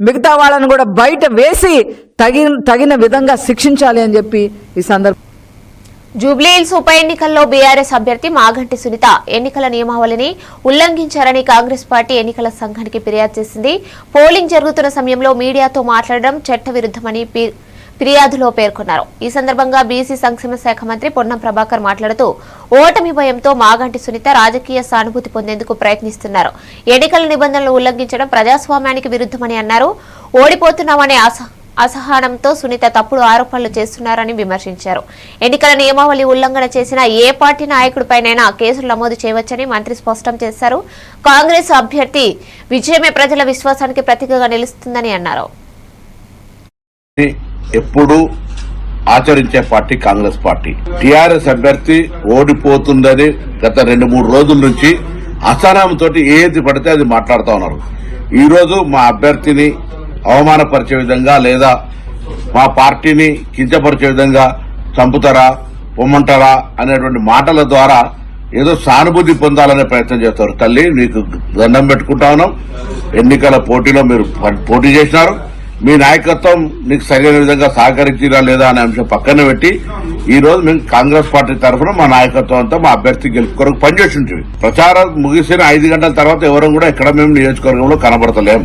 మిగతా వాళ్ళని కూడా బయట వేసి తగిన తగిన విధంగా శిక్షించాలి అని చెప్పి ఈ సందర్భం జూబ్లీహిల్స్ ఉప ఎన్నికల్లో బీఆర్ఎస్ అభ్యర్థి మాగంటి సునీత ఎన్నికల నియమావళిని ఉల్లంఘించారని కాంగ్రెస్ పార్టీ ఎన్నికల సంఘానికి ఫిర్యాదు చేసింది. పోలింగ్ జరుగుతున్న సమయంలో మీడియాతో మాట్లాడడం చట్టవిరుద్ధమని ఫిర్యాదులో పేర్కొన్నారు. ఈ సందర్భంగా బీసీ సంక్షేమ శాఖ మంత్రి పొన్నం ప్రభాకర్ మాట్లాడుతూ ఓటమి భయంతో మాగంటి సునీత రాజకీయ సానుభూతి పొందేందుకు ప్రయత్నిస్తున్నారు. ఎన్నికల నిబంధనలు ఉల్లంఘించడం ప్రజాస్వామ్యానికి విరుద్ధమని అన్నారు. ఓడిపోతున్నామనే అస అసహనంతో సునీత తప్పుడు ఆరోపణలు చేస్తున్నారని విమర్శించారు. ఎన్నికల నియమావళి ఉల్లంఘన చేసిన ఏ పార్టీ నాయకుడిపైనైనా కేసులు నమోదు చేయవచ్చని మంత్రి స్పష్టం చేశారు. కాంగ్రెస్ అభ్యర్థి విజయమే ప్రజల విశ్వాసానికి ప్రతీకగా నిలుస్తుందని అన్నారు. ఎప్పుడూ ఆచరించే పార్టీ కాంగ్రెస్ పార్టీ. టీఆర్ఎస్ అభ్యర్థి ఓడిపోతుందని గత రెండు మూడు రోజుల నుంచి అసహనంతో ఏది పడితే అది మాట్లాడుతూ ఉన్నారు. ఈరోజు మా అభ్యర్థిని అవమానపరిచే విధంగా లేదా మా పార్టీని కించపరిచే విధంగా చంపుతారా పొమ్మంటారా అనేటువంటి మాటల ద్వారా ఏదో సానుభూతి పొందాలనే ప్రయత్నం చేస్తారు. తల్లి నీకు దండం పెట్టుకుంటా ఉన్నాం. ఎన్నికల పోటీలో మీరు పోటీ చేసినారు. మీ నాయకత్వం నీకు సరైన విధంగా సహకరించిరా లేదా అనే అంశం పక్కన పెట్టి ఈ రోజు మేము కాంగ్రెస్ పార్టీ తరఫున మా నాయకత్వం అంతా మా అభ్యర్థి గెలుపు కొరకు పనిచేసి ఉంటుంది ప్రచారం ముగిసిన ఐదు గంటల తర్వాత ఎవరు కూడా ఎక్కడ మేము నియోజకవర్గంలో కనబడతలేం.